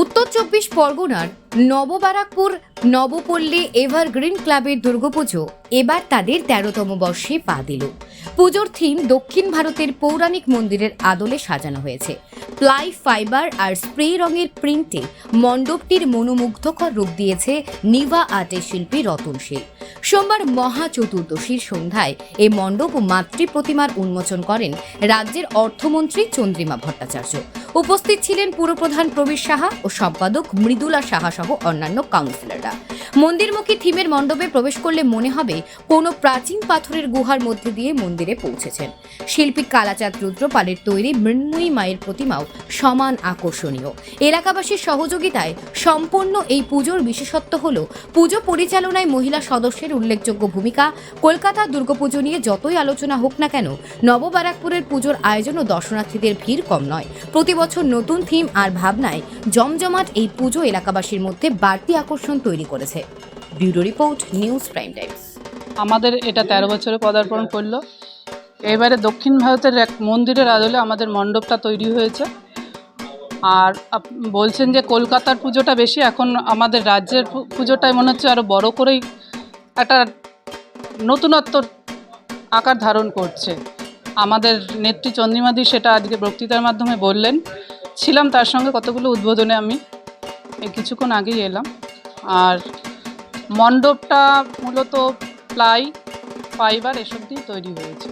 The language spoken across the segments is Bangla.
উত্তর চব্বিশ পরগনার নববারাকপুর, নবপল্লী এভারগ্রিন ক্লাবের দুর্গাপুজো এবার তাদের তেরোতম বর্ষে পা দিল। পুজোর থিম দক্ষিণ ভারতের পৌরাণিক মন্দিরের আদলে সাজানো হয়েছে। প্লাই ফাইবার আর স্প্রে রঙের প্রিন্টে মণ্ডপটির মনোমুগ্ধকর রূপ দিয়েছে নিভা আর্টের শিল্পী রতন শীল সোমবার মহা চতুর্দশীর সন্ধ্যায় এই মণ্ডপ ও মাতৃ প্রতিমার উন্মোচন করেন রাজ্যের অর্থমন্ত্রী চন্দ্রিমা ভট্টাচার্য। উপস্থিত ছিলেন পুরপ্রধান প্রবীর সাহা ও সম্পাদক মৃদুলা সাহা সহ অন্যান্য কাউন্সিলররা। মন্দিরমুখী থিমের মণ্ডপে প্রবেশ করলে মনে হবে কোনো প্রাচীন পাথরের গুহার মধ্যে দিয়ে মন্দিরে পৌঁছেছেন। শিল্পী কালাচাঁদ রুদ্রপালের তৈরি মৃন্ময়ী মায়ের প্রতিমাও সমান আকর্ষণীয়। এলাকাবাসীর সহযোগিতায় সম্পূর্ণ এই পুজোর বিশেষত্ব হল পুজো পরিচালনায় মহিলা সদস্যের উল্লেখযোগ্য ভূমিকা। কলকাতা দুর্গাপুজো নিয়ে যতই আলোচনা হোক না কেন, নববারাকপুরের পুজোর আয়োজন ও দর্শনার্থীদের ভিড় কম নয়। প্রতি বছর নতুন থিম আর ভাবনায় জমজমাট এই পুজো এলাকাবাসীর মধ্যে বাড়তি আকর্ষণ তৈরি করেছে। Bureau report, news prime times. আমাদের এটা তেরো বছরে পদার্পণ করল। এবারে দক্ষিণ ভারতের এক মন্দিরের আদলে আমাদের মণ্ডপটা তৈরি হয়েছে। আর বলছেন যে কলকাতার পুজোটা বেশি, এখন আমাদের রাজ্যের পুজোটাই মনে হচ্ছে আরও বড় করেই একটা নতুনত্ব আকার ধারণ করছে। আমাদের নেত্রী চন্দ্রিমাদি সেটা আজকে বক্তৃতার মাধ্যমে বললেন। ছিলাম তার সঙ্গে কতগুলো উদ্বোধনে আমি। এই কিছুক্ষণ আগেই এলাম। আর মণ্ডপটা মূলত প্লাই ফাইবার এসব দিয়ে তৈরি হয়েছে?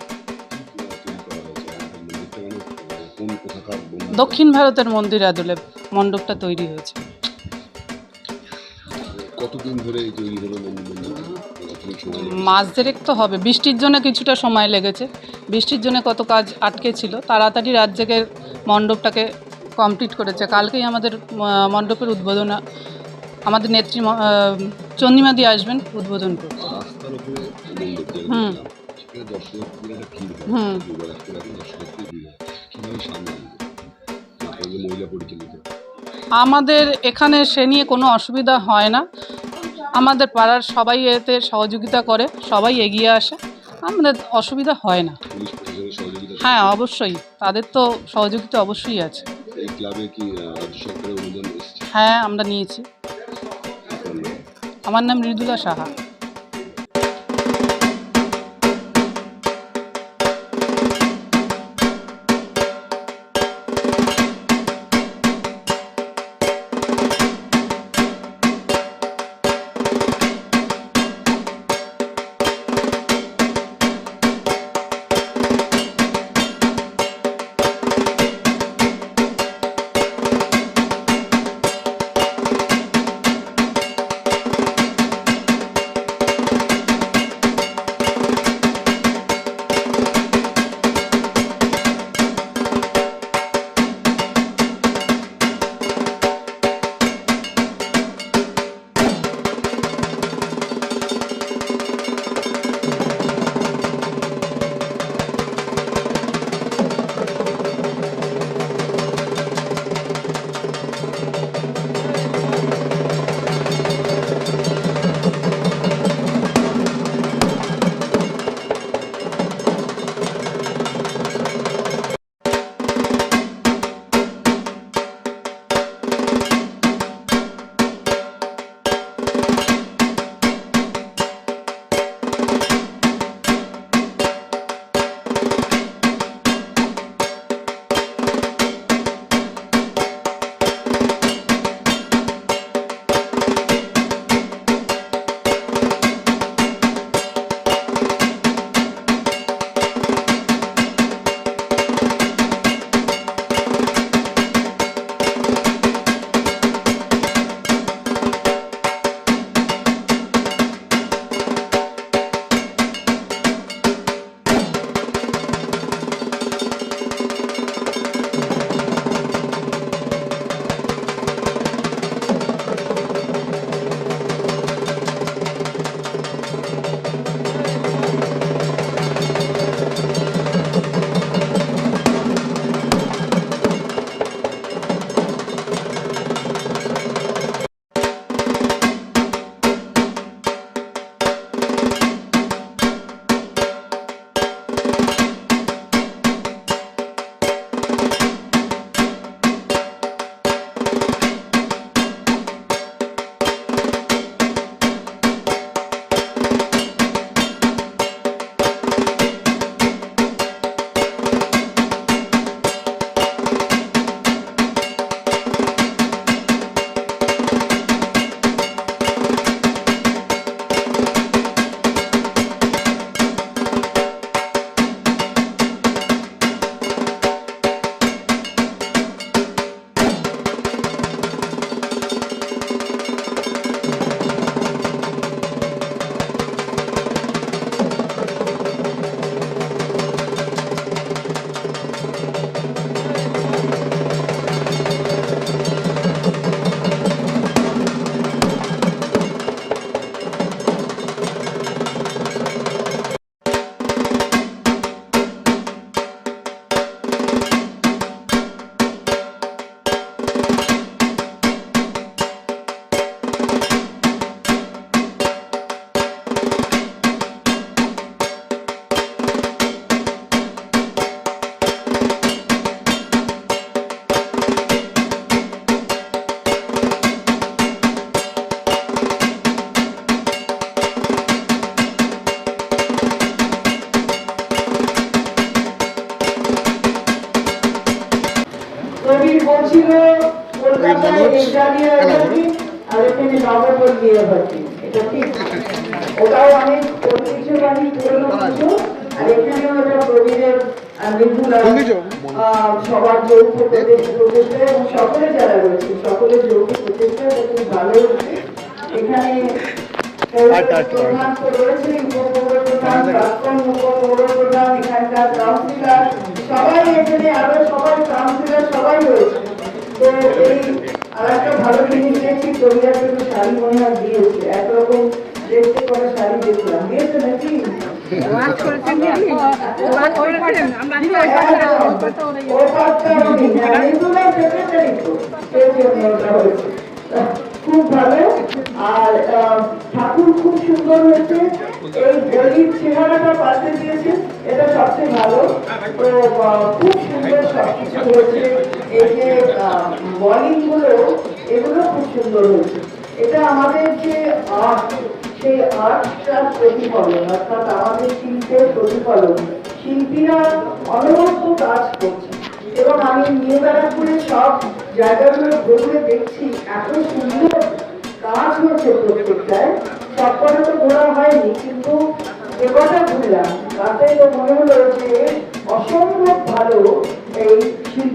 দক্ষিণ ভারতের মন্দির আদলে মণ্ডপটা তৈরি হয়েছে। কতদিন ধরে তৈরি হলো? মাস দেড়েক তো হবে। বৃষ্টির জন্য কিছুটা সময় লেগেছে। বৃষ্টির জন্য কত কাজ আটকে ছিল তাড়াতাড়ি রাজ্যের মণ্ডপটাকে কমপ্লিট করেছে। কালকেই আমাদের মণ্ডপের উদ্বোধন আমাদের নেত্রী চন্দ্রিমাদি আসবেন উদ্বোধন করতে। হুম। হুম। আমাদের এখানে সে নিয়ে কোনো অসুবিধা হয় না। আমাদের পাড়ার সবাই এতে সহযোগিতা করে সবাই এগিয়ে আসে। আমাদের অসুবিধা হয় না। হ্যাঁ অবশ্যই। তাদের তো সহযোগিতা অবশ্যই আছে। হ্যাঁ আমরা নিয়েছি। আমার নাম মৃদুলা সাহা। নবপল্লী এভারগ্রিন এটা ঠিক ওটাও অনেক ঐতিহ্যবাহী পুরনো পুজো আর এখানেও এটা প্রবীরের নির্ভুলা সবার যৌথ প্রচেষ্টা এবং সকলে যারা রয়েছে সকলের যৌথ প্রচেষ্টা খুব ভালো হচ্ছে। এখানে সবাই এখানে আরও সবাই কাউন্সিলর সবাই রয়েছে। আর একটা ভালো জিনিস দেখছি কবিরা কিন্তু শাড়ি মনে হয় দিয়েছে একরকম দেখতে করে শাড়ি দেখলাম। দিয়েছে নাকি? হ্যাঁ, ওটা হয়েছে। খুব ভালো। আর ঠাকুর খুব সুন্দর হয়েছে। এই গলির চেহারাটা পাল্টে দিয়েছে। এটা সবচেয়ে ভালো। তো খুব সুন্দর সবকিছু হয়েছে। এই যে বলিং এগুলো খুব সুন্দর হয়েছে। এটা আমাদের যে আর্ট, সেই আর্টটার প্রতিফলন, অর্থাৎ আমাদের শিল্পের প্রতিফলন। শিল্পীরা অনবরত কাজ করছে। এবং আমি নিউ ব্যারাকপুরের সব জায়গাগুলো ঘুরে দেখছি, এত সুন্দর কাজ হচ্ছে প্রত্যেকটায়। সবকটা তো ঘোরা হয়নি, কিন্তু যে কটা ঘুরলাম, তাতে তো মনে হলো যে অসম্ভব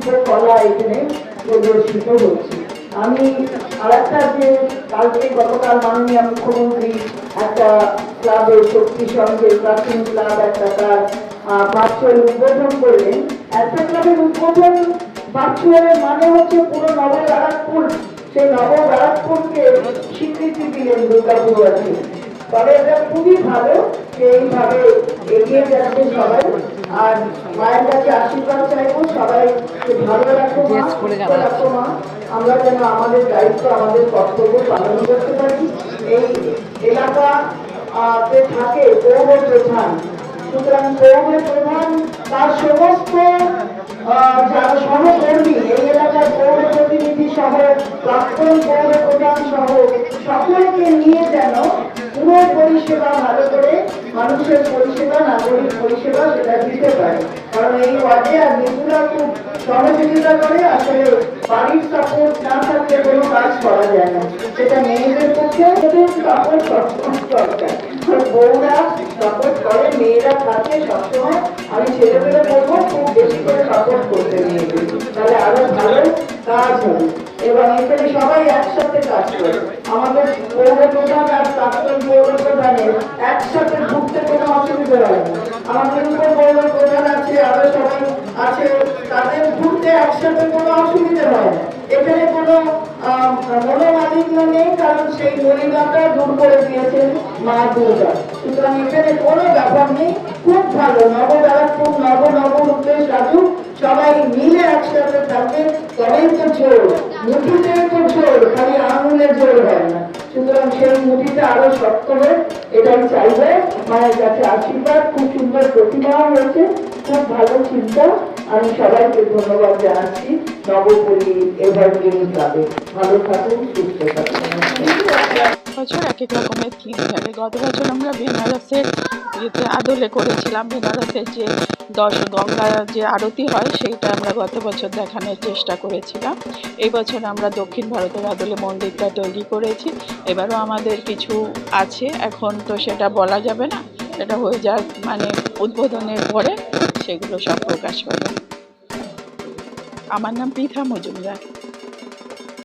শিল্পকলা এখানে প্রদর্শিত হচ্ছে। আমি আরেকটা যে কালকে গতকাল মাননীয় মুখ্যমন্ত্রী একটা ক্লাবের শক্তি সঙ্গে প্রাচীন ক্লাব একটা তার ভার্চুয়াল উদ্বোধন করলেন। একটা ক্লাবের উদ্বোধন ভার্চুয়ালের মানে হচ্ছে পুরো নব ব্যারাকপুর। সেই নব ব্যারাকপুরকে স্বীকৃতি দিলেন দুর্গাপুর আছে তবে এটা খুবই ভালো যে এইভাবে এগিয়ে যাচ্ছে সবাই। আর মায়ের কাছে আশীর্বাদ চাইব সবাই ভালো রাখো রাখো মা। আমরা যেন আমাদের দায়িত্ব আমাদের কর্তব্য পালন করতে পারি। এই এলাকা তে থাকে পৌর প্রধান। সুতরাং পৌর প্রধান তার সমস্ত যারা সহকর্মী এই এলাকার পৌর প্রতিনিধি সহ প্রাক্তন পৌর প্রধান সহ সকলকে নিয়ে যেন পুরো পরিষেবা ভালো করে মানুষের পরিষেবা, নাগরিক পরিষেবা সেটা দিতে পারে। কারণ এই ওয়ার্ডে আর মেয়েগুলা খুব সহযোগিতা করে, আসলে বাড়ির সাপোর্ট না থাকলে কোনো কাজ করা যায় না। সেটা মেয়েদের পক্ষে সাপোর্ট সবসময় দরকার। বউরা সাপোর্ট করে, মেয়েরা থাকে সবসময়। আমি ছেলেমেয়েরা বলব, খুব বেশি করে সাপোর্ট করতে কাজ হবে এবং এখানে সবাই একসাথে কাজ করে। আমাদের পৌর প্রধান আর প্রাক্তন পৌর প্রধানের একসাথে ঘুরতে কোনো অসুবিধা হয় না। আমাদের উপর পৌর প্রধান আছে, আরও সবাই আছে, তাদের ঘুরতে একসাথে কোনো অসুবিধা হয় এখানে কোনো মনোমালিন্য নেই, কারণ সেই মলিনতা দূর করে দিয়েছেন মা দুর্গা। সুতরাং এখানে কোনো ব্যাপার নেই। খুব ভালো নব ব্যারাকপুর নব নব উদ্দেশ রাজু। সবাই মিলে একসাথে থাকবে। তবেই তো জোর, মুঠিতে তো জোর, খালি আঙুলে জোর হয় না। সুতরাং সেই মুঠিটা আরও শক্ত হবে এটাই চাইবে। মায়ের কাছে আশীর্বাদ, খুব সুন্দর প্রতিমা হয়েছে, খুব ভালো চিন্তা। আমি সবাইকে ধন্যবাদ জানাচ্ছি। নবপল্লী এভারগ্রিন ক্লাবে। ভালো থাকুন, সুস্থ থাকুন। বছর এক এক রকমের থিম থাকে। গত বছর আমরা বেনারসের ইয়েতে আদলে করেছিলাম, বেনারসের যে দশ গঙ্গা যে আরতি হয়, সেইটা আমরা গত বছর দেখানোর চেষ্টা করেছিলাম। এই বছর আমরা দক্ষিণ ভারতের আদলে মন্দিরটা তৈরি করেছি। এবারও আমাদের কিছু আছে, এখন তো সেটা বলা যাবে না। এটা হয়ে যাক মানে উদ্বোধনের পরে সেগুলো সব প্রকাশ পাবে আমার নাম পৃথা মজুমদার।